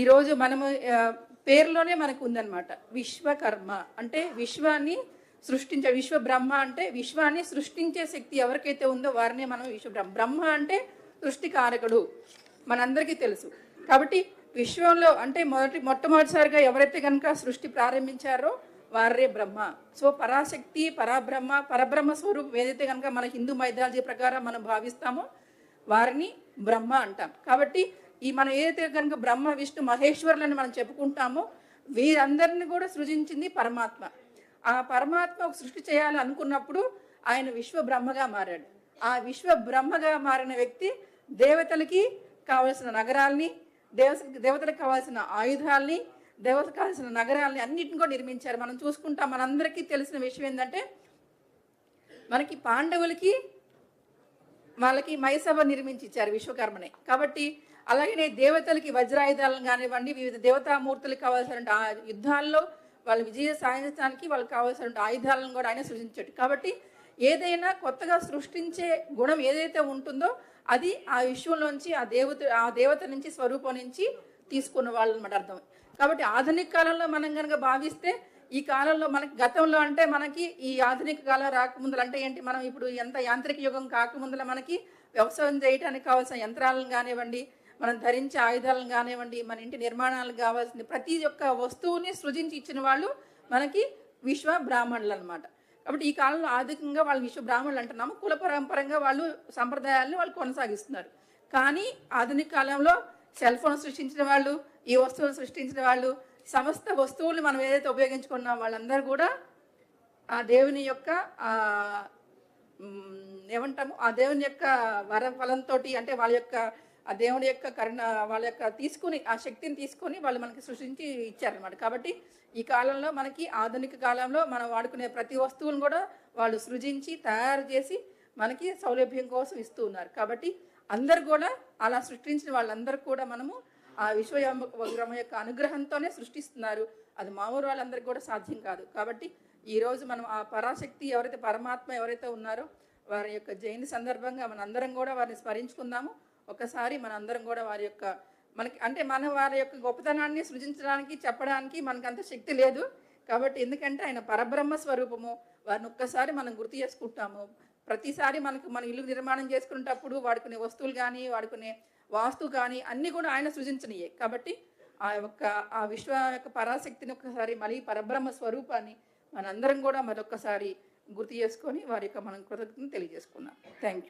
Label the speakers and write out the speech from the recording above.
Speaker 1: ఈరోజు మనము పేర్లోనే పేరులోనే మనకు ఉందన్నమాట విశ్వకర్మ. అంటే విశ్వాన్ని సృష్టించే విశ్వ బ్రహ్మ అంటే విశ్వాన్ని సృష్టించే శక్తి ఎవరికైతే ఉందో వారినే మనం విశ్వ బ్రహ్మ బ్రహ్మ అంటే సృష్టికారకుడు. మనందరికీ తెలుసు. కాబట్టి విశ్వంలో అంటే మొదటి మొట్టమొదటిసారిగా ఎవరైతే కనుక సృష్టి ప్రారంభించారో వారే బ్రహ్మ. సో పరాశక్తి పరబ్రహ్మ పరబ్రహ్మ స్వరూపం ఏదైతే కనుక మన హిందూ మైథాలజీ ప్రకారం మనం భావిస్తామో వారిని బ్రహ్మ అంటాం. కాబట్టి ఈ మనం ఏదైతే కనుక బ్రహ్మ విష్ణు మహేశ్వరులని మనం చెప్పుకుంటామో వీరందరిని కూడా సృజించింది పరమాత్మ. ఆ పరమాత్మ ఒక సృష్టి చేయాలనుకున్నప్పుడు ఆయన విశ్వ బ్రహ్మగా మారాడు. ఆ విశ్వ బ్రహ్మగా మారిన వ్యక్తి దేవతలకి కావలసిన నగరాల్ని దేవ దేవతలకు కావాల్సిన ఆయుధాల్ని దేవతలకు కావాల్సిన నగరాలని అన్నిటిని కూడా నిర్మించారు. మనం చూసుకుంటాం మనందరికీ తెలిసిన విషయం ఏంటంటే మనకి పాండవులకి వాళ్ళకి మైసభ నిర్మించి ఇచ్చారు విశ్వకర్మని. కాబట్టి అలాగనే దేవతలకి వజ్రాయుధాలను కానివ్వండి వివిధ దేవతామూర్తులకు కావాల్సిన ఆ యుద్ధాల్లో వాళ్ళు విజయ సాధించడానికి వాళ్ళకి కావాల్సిన ఆయుధాలను కూడా ఆయన సృష్టించాడు కాబట్టి ఏదైనా కొత్తగా సృష్టించే గుణం ఏదైతే ఉంటుందో అది ఆ విశ్వంలోంచి ఆ దేవత ఆ దేవత నుంచి స్వరూపం నుంచి తీసుకున్న వాళ్ళు అనమాట అర్థం. కాబట్టి ఆధునిక కాలంలో మనం కనుక భావిస్తే ఈ కాలంలో మనకి గతంలో అంటే మనకి ఈ ఆధునిక కాలం రాకముందులు అంటే ఏంటి? మనం ఇప్పుడు ఎంత యాంత్రిక యుగం కాకముందుల మనకి వ్యవసాయం చేయడానికి కావాల్సిన యంత్రాలను కానివ్వండి మనం ధరించే ఆయుధాలను కానివ్వండి మన ఇంటి నిర్మాణాలకు కావాల్సిన ప్రతి ఒక్క వస్తువుని సృజించి ఇచ్చిన వాళ్ళు మనకి విశ్వ బ్రాహ్మణులు అనమాట కాబట్టి ఈ కాలంలో ఆర్థికంగా వాళ్ళు విశ్వ బ్రాహ్మణులు అంటున్నాము. కుల పరంపరంగా వాళ్ళు సంప్రదాయాలను వాళ్ళు కొనసాగిస్తున్నారు. కానీ ఆధునిక కాలంలో సెల్ ఫోన్ సృష్టించిన వాళ్ళు ఈ వస్తువులు సృష్టించిన వాళ్ళు సమస్త వస్తువులు మనం ఏదైతే ఉపయోగించుకున్నాం వాళ్ళందరూ కూడా ఆ దేవుని యొక్క ఏమంటాము? ఆ దేవుని యొక్క వర ఫలంతో అంటే వాళ్ళ యొక్క ఆ దేవుని యొక్క కరుణ వాళ్ళ యొక్క తీసుకుని ఆ శక్తిని తీసుకొని వాళ్ళు మనకి సృష్టించి ఇచ్చారనమాట కాబట్టి ఈ కాలంలో మనకి ఆధునిక కాలంలో మనం వాడుకునే ప్రతి వస్తువును కూడా వాళ్ళు సృజించి తయారు చేసి మనకి సౌలభ్యం కోసం ఇస్తూ ఉన్నారు. కాబట్టి అందరు కూడా అలా సృష్టించిన వాళ్ళందరూ కూడా మనము ఆ విశ్వబ్రహ్మ యొక్క అనుగ్రహంతోనే సృష్టిస్తున్నారు. అది మామూలు వాళ్ళందరికీ కూడా సాధ్యం కాదు. కాబట్టి ఈరోజు మనం ఆ పరాశక్తి ఎవరైతే పరమాత్మ ఎవరైతే ఉన్నారో వారి యొక్క జయంతి సందర్భంగా మనందరం కూడా వారిని స్మరించుకుందాము. ఒకసారి మనందరం కూడా వారి యొక్క మనకి అంటే మన వారి యొక్క గొప్పతనాన్ని సృజించడానికి చెప్పడానికి మనకు అంత శక్తి లేదు. కాబట్టి ఎందుకంటే ఆయన పరబ్రహ్మ స్వరూపము. వారిని ఒక్కసారి మనం గుర్తు చేసుకుంటాము. ప్రతిసారి మనకు మన ఇల్లు నిర్మాణం చేసుకునేటప్పుడు వాడుకునే వస్తువులు కానీ వాడుకునే వాస్తు కానీ అన్నీ కూడా ఆయన సృజించినయే కాబట్టి ఆ యొక్క ఆ విశ్వ యొక్క పరాశక్తిని ఒక్కసారి మళ్ళీ పరబ్రహ్మ స్వరూపాన్ని మనందరం కూడా మరొకసారి గుర్తు చేసుకొని వారి యొక్క మనం కృతజ్ఞతను తెలియజేసుకున్నాం థ్యాంక్ యూ